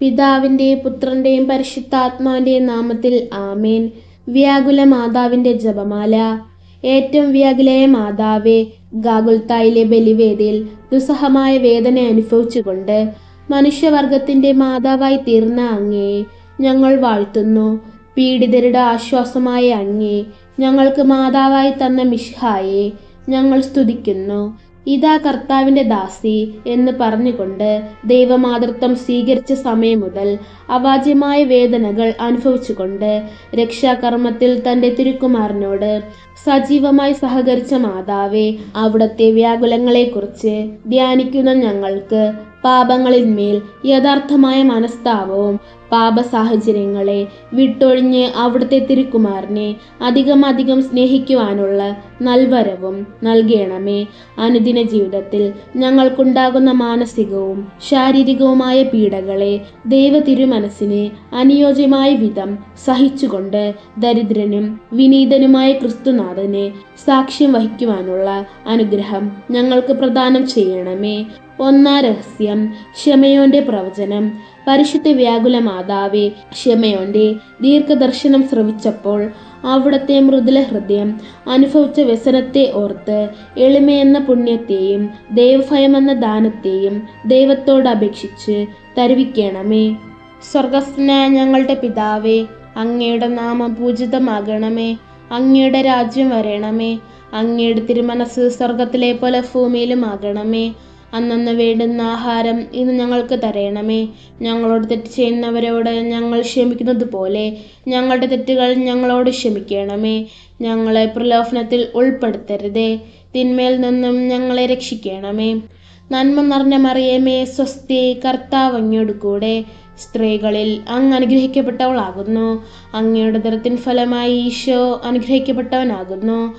പിതാവിന്റെയും പുത്രന്റെയും പരിശുദ്ധാത്മാവിന്റെയും നാമത്തിൽ ആമേൻ. വ്യാകുല മാതാവിന്റെ ജപമാല. ഏറ്റവും വ്യാകുലയ മാതാവേ ഗാഗുൽത്തായിലെ ബലിവേദിയിൽ ദുസ്സഹമായ വേദന അനുഭവിച്ചുകൊണ്ട് മനുഷ്യവർഗത്തിന്റെ മാതാവായി തീർന്ന അങ്ങേ ഞങ്ങൾ വാഴ്ത്തുന്നു. പീഡിതരുടെ ആശ്വാസമായ അങ്ങേ ഞങ്ങൾക്ക് മാതാവായി തന്ന മിഷ്ഹായെ ഞങ്ങൾ സ്തുതിക്കുന്നു. ഇതാ കർത്താവിന്റെ ദാസി എന്ന് പറഞ്ഞുകൊണ്ട് ദൈവമാതൃത്വം സ്വീകരിച്ച സമയം മുതൽ അവാജ്യമായ വേദനകൾ അനുഭവിച്ചുകൊണ്ട് രക്ഷാകർമ്മത്തിൽ തന്റെ തിരുക്കുമാരനോട് സജീവമായി സഹകരിച്ച മാതാവേ അവിടുത്തെ വ്യാകുലങ്ങളെക്കുറിച്ച് ധ്യാനിക്കുന്ന ഞങ്ങൾക്ക് പാപങ്ങളിന്മേൽ യഥാർത്ഥമായ മനസ്താപവും പാപ സാഹചര്യങ്ങളെ വിട്ടൊഴിഞ്ഞ് അവിടുത്തെ തിരുക്കുമാരനെ അധികം അധികം സ്നേഹിക്കുവാനുള്ള നൽവരവും നൽകണമേ. അനുദിന ജീവിതത്തിൽ ഞങ്ങൾക്കുണ്ടാകുന്ന മാനസികവും ശാരീരികവുമായ പീഡകളെ ദൈവ തിരുമനസ്സിന് അനുയോജ്യമായ വിധം സഹിച്ചുകൊണ്ട് ദരിദ്രനും വിനീതനുമായ ക്രിസ്തുനാഥനെ സാക്ഷ്യം വഹിക്കുവാനുള്ള അനുഗ്രഹം ഞങ്ങൾക്ക് പ്രദാനം ചെയ്യണമേ. ഒന്നാം രഹസ്യം ക്ഷമയോന്റെ പ്രവചനം. പരിശുദ്ധ വ്യാകുല മാതാവേ ക്ഷമയോന്റെ ദീർഘദർശനം ശ്രവിച്ചപ്പോൾ അവിടുത്തെ മൃദുല ഹൃദയം അനുഭവിച്ച വ്യസനത്തെ ഓർത്ത് എളിമയെന്ന പുണ്യത്തെയും ദൈവഭയമെന്ന ദാനത്തെയും ദൈവത്തോട് അപേക്ഷിച്ച് തരുവിക്കണമേ. സ്വർഗസ്നായ ഞങ്ങളുടെ പിതാവേ അങ്ങയുടെ നാമം പൂജിതമാകണമേ. അങ്ങയുടെ രാജ്യം വരണമേ. അങ്ങയുടെ തിരുമനസ് സ്വർഗത്തിലെ പോലെ ഭൂമിയിലും ആകണമേ. അന്നന്ന് വേണ്ടുന്ന ആഹാരം ഇന്ന് ഞങ്ങൾക്ക് തരയണമേ ഞങ്ങളോട് തെറ്റ് ചെയ്യുന്നവരോട് ഞങ്ങൾ ക്ഷമിക്കുന്നത് പോലെ ഞങ്ങളുടെ തെറ്റുകൾ ഞങ്ങളോട് ക്ഷമിക്കണമേ. ഞങ്ങളെ പ്രലോഭനത്തിൽ ഉൾപ്പെടുത്തരുതേ. തിന്മയിൽ നിന്നും ഞങ്ങളെ രക്ഷിക്കണമേ. നന്മ നിറഞ്ഞ മറിയമേ സ്വസ്തി കർത്താവങ്ങയോട് കൂടെ സ്ത്രീകളിൽ അങ്ങ് അനുഗ്രഹിക്കപ്പെട്ടവളാകുന്നു. അങ്ങയുടെ ദരത്തിൻ ഫലമായി ഈശോ അനുഗ്രഹിക്കപ്പെട്ടവനാകുന്നു.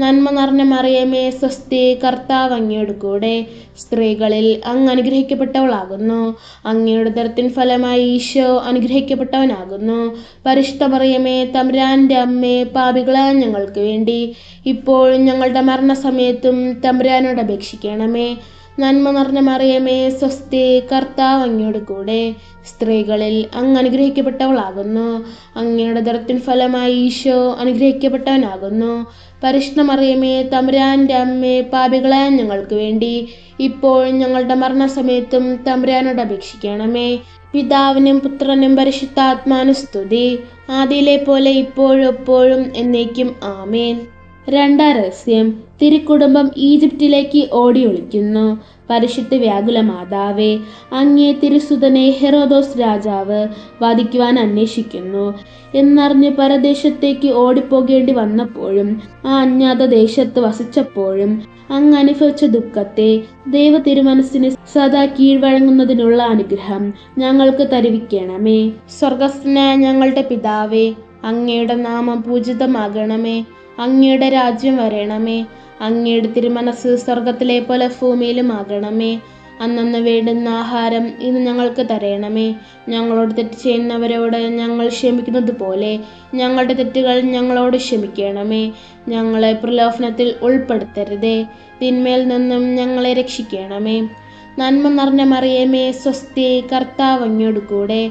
നന്മ നിറഞ്ഞ മറിയമേ സ്വസ്തി കർത്താവ് അങ്ങയുടെ കൂടെ സ്ത്രീകളിൽ അങ്ങ് അനുഗ്രഹിക്കപ്പെട്ടവളാകുന്നു. അങ്ങയുടെ ദരത്തിൻ ഫലമായി ഈശോ അനുഗ്രഹിക്കപ്പെട്ടവനാകുന്നു. പരിശുദ്ധ മറിയമേ തമ്പുരാന്റെ അമ്മേ പാപികളായ ഞങ്ങൾക്ക് വേണ്ടി ഇപ്പോഴും ഞങ്ങളുടെ മരണസമയത്തും തമ്പുരാനോട് അപേക്ഷിക്കണമേ. നന്മ നിറഞ്ഞ മറിയമേ സ്വസ്തി കർത്താവ് അങ്ങയുടെ കൂടെ. സ്ത്രീകളിൽ അങ്ങ് അനുഗ്രഹിക്കപ്പെട്ടവളാകുന്നു. അങ്ങയുടെ ദരത്തിൻ ഫലമായി ഈശോ അനുഗ്രഹിക്കപ്പെട്ടവനാകുന്നു. പരിഷ്ണ മറിയമേ തമ്പുരാന്റെ അമ്മേ പാപികളായ ഞങ്ങൾക്ക് വേണ്ടി ഇപ്പോൾ ഞങ്ങളുടെ മരണസമയത്തും തമ്പുരാനോട് അപേക്ഷിക്കണമേ. പിതാവിനും പുത്രനും പരിശുദ്ധാത്മാനു സ്തുതി. ആദിയിലെ പോലെ ഇപ്പോഴും എപ്പോഴും എന്നേക്കും ആമേൻ. രണ്ടാം രഹസ്യം തിരുക്കുടുംബം ഈജിപ്തിലേക്ക് ഓടി ഒളിക്കുന്നു പരിശുദ്ധ വ്യാകുല മാതാവേ അങ്ങേ തിരുസുതനെ ഹെറോദോസ് രാജാവ് വധിക്കുവാൻ അന്വേഷിക്കുന്നു. എന്നറിഞ്ഞ് പരദേശത്തേക്ക് ഓടിപ്പോകേണ്ടി വന്നപ്പോഴും ആ അജ്ഞാത ദേശത്ത് വസിച്ചപ്പോഴും അങ്ങ് അനുഭവിച്ച ദുഃഖത്തെ ദൈവ തിരുമനസ്സിന് സദാ കീഴ്വഴങ്ങുന്നതിനുള്ള അനുഗ്രഹം ഞങ്ങൾക്ക് തരുവിക്കണമേ. സ്വർഗസ്നായ ഞങ്ങളുടെ പിതാവേ അങ്ങയുടെ നാമം പൂജിതമാകണമേ. അങ്ങയുടെ രാജ്യം വരണമേ. അങ്ങയുടെ തിരുമനസ് സ്വർഗത്തിലെ പോലെ ഭൂമിയിലും ആകണമേ. അന്നന്ന് വേണ്ടുന്ന ആഹാരം ഇന്ന് ഞങ്ങൾക്ക് തരയണമേ ഞങ്ങളോട് തെറ്റ് ചെയ്യുന്നവരോട് ഞങ്ങൾ ക്ഷമിക്കുന്നത് പോലെ ഞങ്ങളുടെ തെറ്റുകൾ ഞങ്ങളോട് ക്ഷമിക്കണമേ. ഞങ്ങളെ പ്രലോഭനത്തിൽ ഉൾപ്പെടുത്തരുതേ. തിന്മയിൽ നിന്നും ഞങ്ങളെ രക്ഷിക്കണമേ. നന്മ നിറഞ്ഞ മറിയമേ സ്വസ്തി കർത്താവ് അങ്ങോട് കൂടെ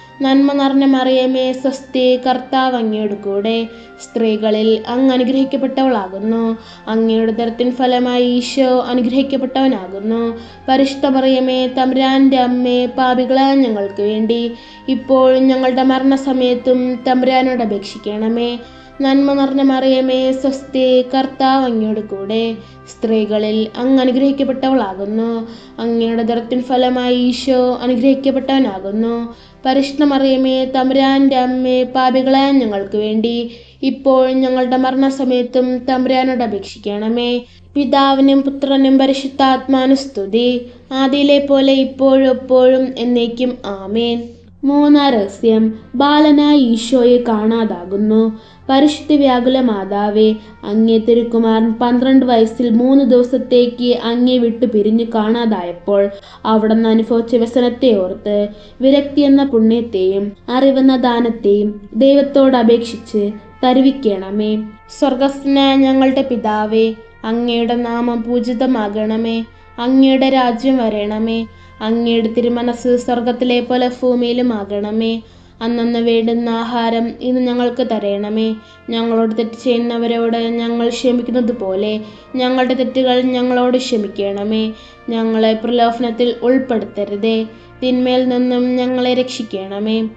നന്മ നിറഞ്ഞ മറിയമേ സ്വസ്തി കർത്താവ് അങ്ങയുടെ കൂടെ സ്ത്രീകളിൽ അങ്ങ് അനുഗ്രഹിക്കപ്പെട്ടവളാകുന്നു. അങ്ങയുടെ ദരത്തിൻ ഫലമായി ഈശോ അനുഗ്രഹിക്കപ്പെട്ടവനാകുന്നു. പരിശുദ്ധ മറിയമേ തമ്പുരാന്റെ അമ്മേ പാപികളായ ഞങ്ങൾക്ക് വേണ്ടി ഇപ്പോഴും ഞങ്ങളുടെ മരണസമയത്തും തമ്പുരാനോട് അപേക്ഷിക്കണമേ. നന്മ നിറഞ്ഞ മറിയമേ സ്വസ്തി കർത്താവ് അങ്ങയുടെ കൂടെ സ്ത്രീകളിൽ അങ്ങ് അനുഗ്രഹിക്കപ്പെട്ടവളാകുന്നു. അങ്ങയുടെ ദരത്തിൻ ഫലമായി ഈശോ അനുഗ്രഹിക്കപ്പെട്ടവനാകുന്നു. പരിശുദ്ധ മറിയമേ തമ്പുരാന്റെ അമ്മേ പാപികളായ ഞങ്ങൾക്ക് വേണ്ടി. ഇപ്പോൾ ഞങ്ങളുടെ മരണസമയത്തും തമ്പുരാനോട് അപേക്ഷിക്കണമേ. പിതാവിനും പുത്രനും പരിശുദ്ധാത്മാനു സ്തുതി. ആദിയിലെ പോലെ ഇപ്പോഴും എപ്പോഴും എന്നേക്കും ആമേൻ. മൂന്നാം രഹസ്യം. ബാലനായ ഈശോയെ കാണാതാകുന്നു. പരിശുദ്ധ വ്യാകുല മാതാവേ അങ്ങേ തിരുക്കുമാരൻ പന്ത്രണ്ട് വയസ്സിൽ മൂന്ന് ദിവസത്തേക്ക് അങ്ങേ വിട്ടു പിരിഞ്ഞു കാണാതായപ്പോൾ അവിടുന്ന് അനുഭവിച്ച വ്യസനത്തെ ഓർത്ത് വിരക്തി എന്ന പുണ്യത്തെയും അറിവെന്ന ദാനത്തെയും ദൈവത്തോട് അപേക്ഷിച്ച് തരുവിക്കണമേ. സ്വർഗസ്ഥനായ ഞങ്ങളുടെ പിതാവേ അങ്ങയുടെ നാമം പൂജിതമാകണമേ. അങ്ങയുടെ രാജ്യം വരണമേ. അങ്ങയുടെ തിരുമനസ് സ്വർഗത്തിലെ പോലെ ഭൂമിയിലും ആകണമേ അന്നന്ന് വേണ്ടുന്ന ആഹാരം ഇന്ന് ഞങ്ങൾക്ക് തരയണമേ ഞങ്ങളോട് തെറ്റ് ചെയ്യുന്നവരോട് ഞങ്ങൾ ക്ഷമിക്കുന്നത് പോലെ ഞങ്ങളുടെ തെറ്റുകൾ ഞങ്ങളോട് ക്ഷമിക്കണമേ. ഞങ്ങളെ പ്രലോഭനത്തിൽ ഉൾപ്പെടുത്തരുതേ. തിന്മയിൽ നിന്നും ഞങ്ങളെ രക്ഷിക്കണമേ.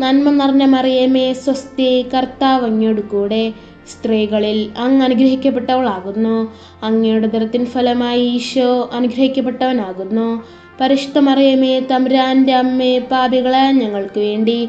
നന്മ നിറഞ്ഞ മറിയമേ സ്വസ്തി കർത്താവ് കൂടെ സ്ത്രീകളിൽ അങ്ങ് അനുഗ്രഹിക്കപ്പെട്ടവളാകുന്നു. അങ്ങയുടെ ദരത്തിൻ ഫലമായി ഈശോ അനുഗ്രഹിക്കപ്പെട്ടവനാകുന്നു. പരിശുദ്ധ മറിയമേ തമ്പുരാന്റെ അമ്മേ പാപികളെ ഞങ്ങൾക്ക് വേണ്ടി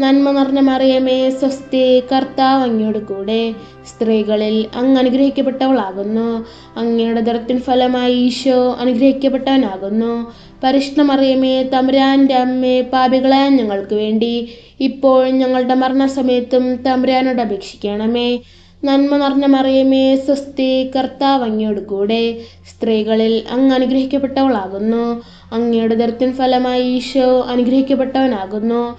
നന്മ നിറഞ്ഞ മറിയമേ സ്വസ്തി കർത്താവ് അങ്ങയോട് കൂടെ. സ്ത്രീകളിൽ അങ്ങ് അനുഗ്രഹിക്കപ്പെട്ടവളാകുന്നു. അങ്ങയുടെ ദരത്തിൻ ഫലമായി ഈശോ അനുഗ്രഹിക്കപ്പെട്ടവനാകുന്നു. പരിഷ്ണ മറിയമേ തമ്പുരാന്റെ അമ്മേ പാപികളായ ഞങ്ങൾക്ക് വേണ്ടി ഇപ്പോൾ ഞങ്ങളുടെ മരണസമയത്തും തമ്പുരാനോട് അപേക്ഷിക്കണമേ. നന്മ നിറഞ്ഞ മറിയമേ സ്വസ്തി കർത്താവ് അങ്ങയോട് കൂടെ. സ്ത്രീകളിൽ അങ്ങ് അനുഗ്രഹിക്കപ്പെട്ടവളാകുന്നു. അങ്ങയുടെ ദർത്തിൻ ഫലമായി ഈശോ അനുഗ്രഹിക്കപ്പെട്ടവനാകുന്നു.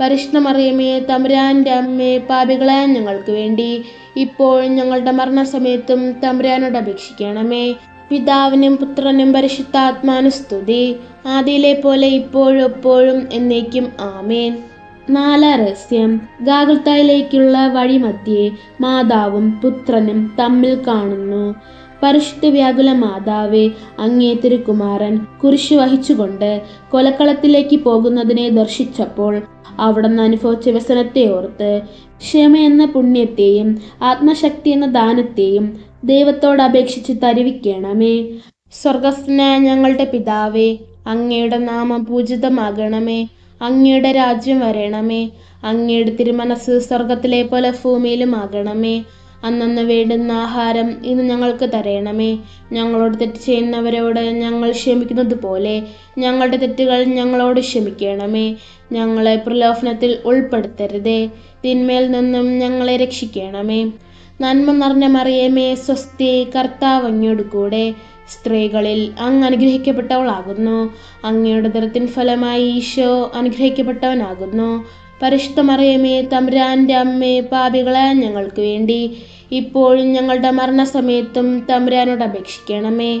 പരിശുദ്ധ മറിയമേ തമ്പുരാന്റെ അമ്മേ പാപികളായ ഞങ്ങൾക്ക് വേണ്ടി. ഇപ്പോൾ ഞങ്ങളുടെ മരണസമയത്തും തമ്പുരാനോട് അപേക്ഷിക്കണമേ. പിതാവിനും പുത്രനും പരിശുദ്ധാത്മാനു സ്തുതി. ആദിയിലെ പോലെ ഇപ്പോഴും എപ്പോഴും എന്നേക്കും ആമേൻ. നാലാം രഹസ്യം. ഗാഗുൽത്തായിലേക്കുള്ള വഴിമധ്യേ മാതാവും പുത്രനും തമ്മിൽ കാണുന്നു. പരിശുദ്ധ വ്യാകുല മാതാവെ അങ്ങേ തിരുക്കുമാരൻ കുരിശു വഹിച്ചുകൊണ്ട് കൊലക്കളത്തിലേക്ക് പോകുന്നതിനെ ദർശിച്ചപ്പോൾ അവിടുന്ന് അനുഭവിച്ച വ്യസനത്തെ ഓർത്ത് ക്ഷമ എന്ന പുണ്യത്തെയും ആത്മശക്തി എന്ന ദാനത്തെയും ദൈവത്തോട് അപേക്ഷിച്ച് തരുവിക്കണമേ. സ്വർഗസ്നായ ഞങ്ങളുടെ പിതാവേ അങ്ങയുടെ നാമം പൂജിതമാകണമേ. അങ്ങയുടെ രാജ്യം വരണമേ. അങ്ങയുടെ തിരുമനസ് സ്വർഗത്തിലെ പോലെ ഭൂമിയിലും ആകണമേ. അന്നന്ന് വേണ്ടുന്ന ആഹാരം ഇന്ന് ഞങ്ങൾക്ക് തരയണമേ ഞങ്ങളോട് തെറ്റ് ചെയ്യുന്നവരോട് ഞങ്ങൾ ക്ഷമിക്കുന്നത് പോലെ ഞങ്ങളുടെ തെറ്റുകൾ ഞങ്ങളോട് ക്ഷമിക്കണമേ. ഞങ്ങളെ പ്രലോഭനത്തിൽ ഉൾപ്പെടുത്തരുതേ. തിന്മയിൽ നിന്നും ഞങ്ങളെ രക്ഷിക്കണമേ. നന്മ നിറഞ്ഞ മറിയമേ സ്വസ്തി കർത്താവങ്ങയോട് കൂടെ. സ്ത്രീകളിൽ അങ്ങ് അനുഗ്രഹിക്കപ്പെട്ടവളാകുന്നു. അങ്ങയുടെ ദരത്തിൻ ഫലമായി ഈശോ അനുഗ്രഹിക്കപ്പെട്ടവനാകുന്നു. പരിശുദ്ധ മറിയമേ തമ്പുരാന്റെ അമ്മേ പാപികളായ ഞങ്ങൾക്ക് വേണ്ടി. ഇപ്പോഴും ഞങ്ങളുടെ മരണസമയത്തും തമ്പുരാനോട് അപേക്ഷിക്കണമേ.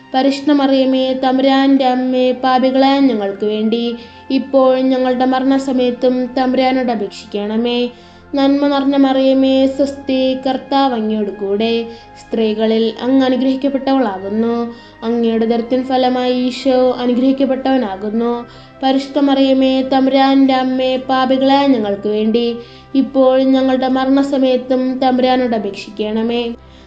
പരിശുദ്ധ മറിയമേ തമ്പുരാന്റെ അമ്മേ പാപികളായ ഞങ്ങൾക്ക് വേണ്ടി. ഇപ്പോൾ ഞങ്ങളുടെ മരണസമയത്തും തമ്പുരാനോട് അപേക്ഷിക്കണമേ. നന്മ നിറഞ്ഞ മറിയമേ സ്വസ്തി കർത്താവ് കൂടെ. സ്ത്രീകളിൽ അങ്ങ് അനുഗ്രഹിക്കപ്പെട്ടവളാകുന്നു. അങ്ങയുടെ ദരത്തിൻ ഫലമായി ഈശോ അനുഗ്രഹിക്കപ്പെട്ടവനാകുന്നു. പരിശുദ്ധ മറിയമേ തമ്പുരാന്റെ അമ്മേ പാപികളായ ഞങ്ങൾക്ക് വേണ്ടി. ഇപ്പോൾ ഞങ്ങളുടെ മരണസമയത്തും തമ്പുരാനോട് അപേക്ഷിക്കണമേ.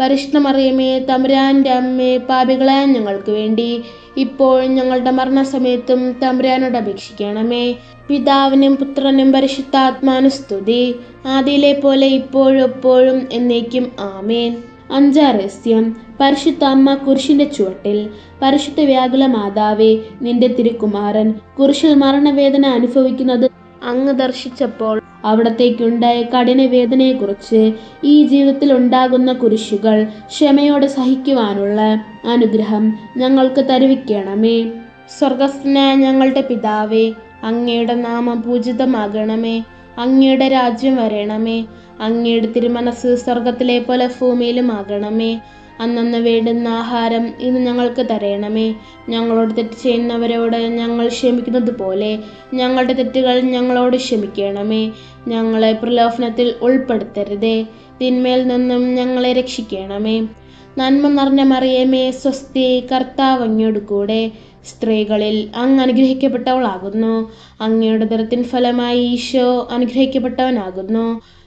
പരിശുദ്ധ മറിയമേ തമ്പുരാന്റെ അമ്മേ പാപികളായ ഞങ്ങൾക്ക് വേണ്ടി. ഇപ്പോൾ ഞങ്ങളുടെ മരണസമയത്തും തമ്പുരാനോട് അപേക്ഷിക്കണമേ. പിതാവിനും പുത്രനും പരിശുദ്ധാത്മാനുസ്തുതി ആദിയിലെ പോലെ ഇപ്പോഴും എപ്പോഴും എന്നേക്കും ആമേൻ. അഞ്ചാം രഹസ്യം. പരിശുദ്ധ അമ്മ കുരിശിന്റെ ചുവട്ടിൽ. പരിശുദ്ധ വ്യാകുല മാതാവേ നിന്റെ തിരുക്കുമാരൻ കുരിശിൽ മരണവേദന അനുഭവിക്കുന്നത് അങ്ങ് ദർശിച്ചപ്പോൾ അവിടത്തേക്കുണ്ടായ കഠിന വേദനയെക്കുറിച്ച് ഈ ജീവിതത്തിൽ ഉണ്ടാകുന്ന കുരിശുകൾ ക്ഷമയോടെ സഹിക്കുവാനുള്ള അനുഗ്രഹം ഞങ്ങൾക്ക് തരുവിക്കണമേ. സ്വർഗസ്നായ ഞങ്ങളുടെ പിതാവേ അങ്ങയുടെ നാമം പൂജിതമാകണമേ. അങ്ങയുടെ രാജ്യം വരണമേ. അങ്ങയുടെ തിരുമനസ് സ്വർഗത്തിലെ പോലെ ഭൂമിയിലും ആകണമേ അന്നന്ന് വേണ്ടുന്ന ആഹാരം ഇന്ന് ഞങ്ങൾക്ക് തരയണമേ ഞങ്ങളോട് തെറ്റ് ചെയ്യുന്നവരോട് ഞങ്ങൾ ക്ഷമിക്കുന്നത് പോലെ ഞങ്ങളുടെ തെറ്റുകൾ ഞങ്ങളോട് ക്ഷമിക്കണമേ. ഞങ്ങളെ പ്രലോഭനത്തിൽ ഉൾപ്പെടുത്തരുതേ. തിന്മയിൽ നിന്നും ഞങ്ങളെ രക്ഷിക്കണമേ. നന്മ നിറഞ്ഞ മറിയമേ സ്വസ്തി കർത്താവ് കൂടെ സ്ത്രീകളിൽ അങ്ങ് അനുഗ്രഹിക്കപ്പെട്ടവളാകുന്നു. അങ്ങയുടെ ദരത്തിൻ ഫലമായി ഈശോ അനുഗ്രഹിക്കപ്പെട്ടവനാകുന്നു.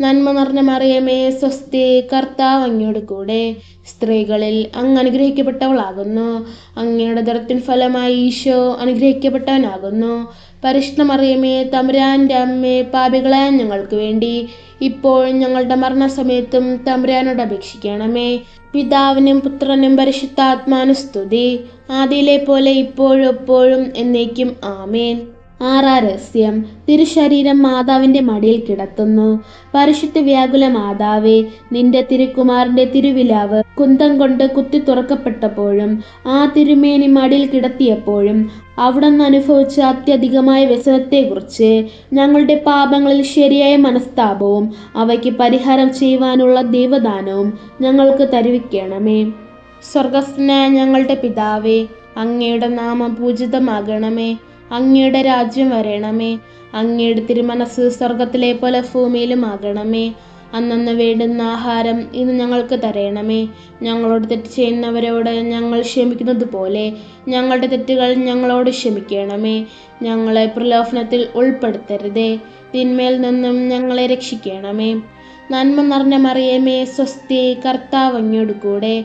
നന്മ നിറഞ്ഞ മറിയമേ സ്വസ്തി കർത്താവ് അങ്ങയുടെ കൂടെ. സ്ത്രീകളിൽ അങ്ങ് അനുഗ്രഹിക്കപ്പെട്ടവളാകുന്നു. അങ്ങയുടെ ദരത്തിൻ ഫലമായി ഈശോ അനുഗ്രഹിക്കപ്പെട്ടവനാകുന്നു. പരിഷ്ണ മറിയമേ തമ്പുരാന്റെ അമ്മേ പാപികളായ ഞങ്ങൾക്ക് വേണ്ടി ഇപ്പോൾ ഞങ്ങളുടെ മരണസമയത്തും തമ്പുരാനോട് അപേക്ഷിക്കണമേ. പിതാവിനും പുത്രനും പരിശുദ്ധാത്മാനു സ്തുതി. ആദിയിലെ പോലെ ഇപ്പോഴും എപ്പോഴും എന്നേക്കും ആമേൻ. ആറാം രഹസ്യം തിരുശരീരം മാതാവിന്റെ മടിയിൽ കിടത്തുന്നു. പരിശുദ്ധ വ്യാകുല മാതാവേ നിന്റെ തിരുക്കുമാറിന്റെ തിരുവിലാവ് കുന്തം കൊണ്ട് കുത്തി തുറക്കപ്പെട്ടപ്പോഴും ആ തിരുമേനി മടിയിൽ കിടത്തിയപ്പോഴും അവിടെ നിന്ന് അനുഭവിച്ച അത്യധികമായ വ്യസനത്തെക്കുറിച്ച് ഞങ്ങളുടെ പാപങ്ങളിൽ ശരിയായ മനസ്താപവും അവയ്ക്ക് പരിഹാരം ചെയ്യുവാനുള്ള ദൈവദാനവും ഞങ്ങൾക്ക് തരുവിക്കണമേ. സ്വർഗസ്നായ ഞങ്ങളുടെ പിതാവേ അങ്ങയുടെ നാമം പൂജിതമാകണമേ അങ്ങയുടെ രാജ്യം വരണമേ. അങ്ങയുടെ തിരുമനസ് സ്വർഗത്തിലെ പോലെ ഭൂമിയിലും ആകണമേ. അന്നന്ന് വേണ്ടുന്ന ആഹാരം ഇന്ന് ഞങ്ങൾക്ക് തരയണമേ ഞങ്ങളോട് തെറ്റ് ചെയ്യുന്നവരോട് ഞങ്ങൾ ക്ഷമിക്കുന്നത് പോലെ ഞങ്ങളുടെ തെറ്റുകൾ ഞങ്ങളോട് ക്ഷമിക്കണമേ. ഞങ്ങളെ പ്രലോഭനത്തിൽ ഉൾപ്പെടുത്തരുതേ. തിന്മയിൽ നിന്നും ഞങ്ങളെ രക്ഷിക്കണമേ. നന്മ നിറഞ്ഞ മറിയമേ സ്വസ്തി കർത്താവ് അങ്ങോട് കൂടെ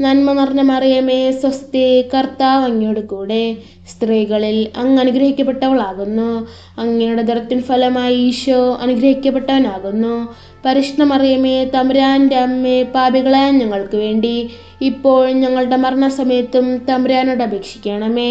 നന്മ നിറഞ്ഞ മറിയമേ സ്വസ്തി കർത്താവ് അങ്ങയോട് കൂടെ. സ്ത്രീകളിൽ അങ്ങ് അനുഗ്രഹിക്കപ്പെട്ടവളാകുന്നു. അങ്ങയുടെ ദരത്തിൻ ഫലമായി ഈശോ അനുഗ്രഹിക്കപ്പെട്ടവനാകുന്നു. പരിഷ്ണ മറിയമേ തമ്പുരാന്റെ അമ്മേ പാപികളായ ഞങ്ങൾക്ക് വേണ്ടി ഇപ്പോൾ ഞങ്ങളുടെ മരണസമയത്തും തമ്പുരാനോട് അപേക്ഷിക്കണമേ.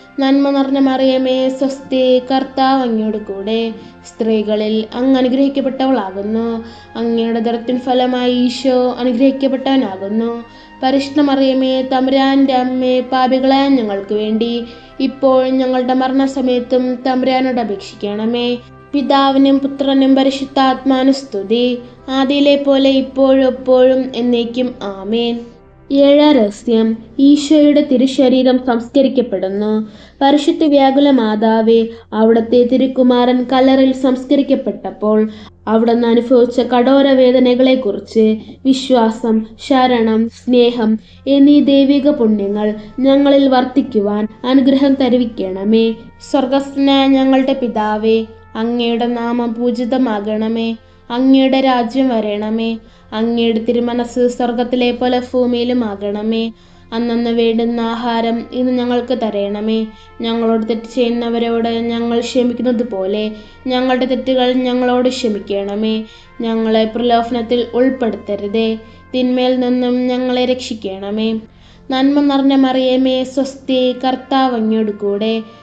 നന്മ നിറഞ്ഞ മറിയമേ സ്വസ്തി കർത്താവ് അങ്ങയോട് കൂടെ. സ്ത്രീകളിൽ അങ്ങ് അനുഗ്രഹിക്കപ്പെട്ടവളാകുന്നു. അങ്ങയുടെ ദരത്തിൻ ഫലമായി ഈശോ അനുഗ്രഹിക്കപ്പെട്ടവനാകുന്നു. പരിഷ്ണ മറിയമേ തമ്പുരാന്റെ അമ്മേ പാപികളായ ഞങ്ങൾക്ക് വേണ്ടി ഇപ്പോൾ ഞങ്ങളുടെ മരണസമയത്തും തമ്പുരാനോട് അപേക്ഷിക്കണമേ. പിതാവിനും പുത്രനും പരിശുദ്ധാത്മാനു സ്തുതി. പോലെ ഇപ്പോഴും എപ്പോഴും എന്നേക്കും ആമേൻ. ഏഴാം രഹസ്യം ഈശോയുടെ തിരുശരീരം സംസ്കരിക്കപ്പെടുന്നു. പരിശുദ്ധ വ്യാകുല മാതാവെ അവിടുത്തെ തിരുക്കുമാരൻ കലറിൽ സംസ്കരിക്കപ്പെട്ടപ്പോൾ അവിടുന്ന് അനുഭവിച്ച കഠോര വേദനകളെക്കുറിച്ച് വിശ്വാസം ശരണം സ്നേഹം എന്നീ ദൈവിക പുണ്യങ്ങൾ ഞങ്ങളിൽ വർത്തിക്കുവാൻ അനുഗ്രഹം തരുവിക്കണമേ. സ്വർഗസ്നായ ഞങ്ങളുടെ പിതാവേ അങ്ങയുടെ നാമം പൂജിതമാകണമേ. അങ്ങയുടെ രാജ്യം വരണമേ. അങ്ങയുടെ തിരുമനസ് സ്വർഗത്തിലെ പോലെ ഭൂമിയിലും ആകണമേ അന്നന്ന് വേണ്ടുന്ന ആഹാരം ഇന്ന് ഞങ്ങൾക്ക് തരയണമേ ഞങ്ങളോട് തെറ്റ് ചെയ്യുന്നവരോട് ഞങ്ങൾ ക്ഷമിക്കുന്നത് പോലെ ഞങ്ങളുടെ തെറ്റുകൾ ഞങ്ങളോട് ക്ഷമിക്കണമേ. ഞങ്ങളെ പ്രലോഭനത്തിൽ ഉൾപ്പെടുത്തരുതേ. തിന്മയിൽ നിന്നും ഞങ്ങളെ രക്ഷിക്കണമേ. നന്മ നിറഞ്ഞ മറിയമേ സ്വസ്തി കർത്താവ് അങ്ങോട് കൂടെ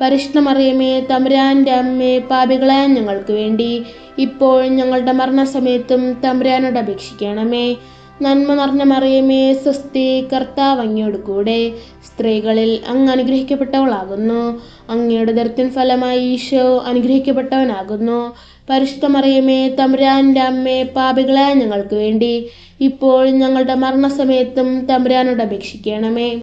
പരിശുദ്ധ തമരാന്റെ അമ്മേ പാപികളായ ഞങ്ങൾക്ക് വേണ്ടി. ഇപ്പോൾ ഞങ്ങളുടെ മരണസമയത്തും തമ്പുരാനോട് അപേക്ഷിക്കണമേ. നന്മ നിറഞ്ഞ മറിയമേ സ്വസ്തി കർത്താവ് അങ്ങയോട് കൂടെ. സ്ത്രീകളിൽ അങ്ങ് അനുഗ്രഹിക്കപ്പെട്ടവളാകുന്നു. അങ്ങയുടെ ദരത്തിൻ ഫലമായി ഈശോ അനുഗ്രഹിക്കപ്പെട്ടവനാകുന്നു. പരിശുദ്ധ മറിയമേ തമ്പുരാന്റെ അമ്മേ പാപികളായ ഞങ്ങൾക്ക് വേണ്ടി. ഇപ്പോൾ ഞങ്ങളുടെ മരണസമയത്തും തമ്പുരാനോട് അപേക്ഷിക്കണമേ.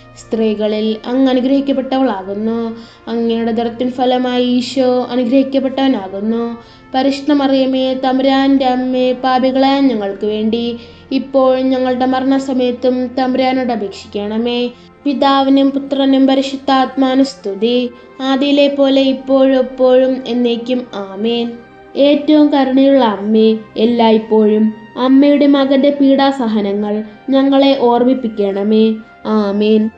സ്ത്രീകളിൽ അങ്ങ് അനുഗ്രഹിക്കപ്പെട്ടവളാകുന്നു. അങ്ങയുടെ ദൃത്തിൻ ഫലമായി ഈശോ അനുഗ്രഹിക്കപ്പെട്ടവനാകുന്നു. പരിഷ്ണമറിയമേ മറിയമേ തമ്പുരാന്റെ അമ്മേ പാപികളായ ഞങ്ങൾക്ക് വേണ്ടി ഇപ്പോൾ ഞങ്ങളുടെ മരണസമയത്തും തമ്പുരാനോട് അപേക്ഷിക്കണമേ. പിതാവിനും പുത്രനും പരിശുദ്ധാത്മാനു സ്തുതി. പോലെ ഇപ്പോഴും എപ്പോഴും എന്നേക്കും ആമേൻ. ഏറ്റവും കരുണയുള്ള അമ്മേ എല്ലായ്പ്പോഴും അമ്മയുടെ മകന്റെ പീഡാസഹനങ്ങൾ ഞങ്ങളെ ഓർമ്മിപ്പിക്കണമേ. ആമേൻ.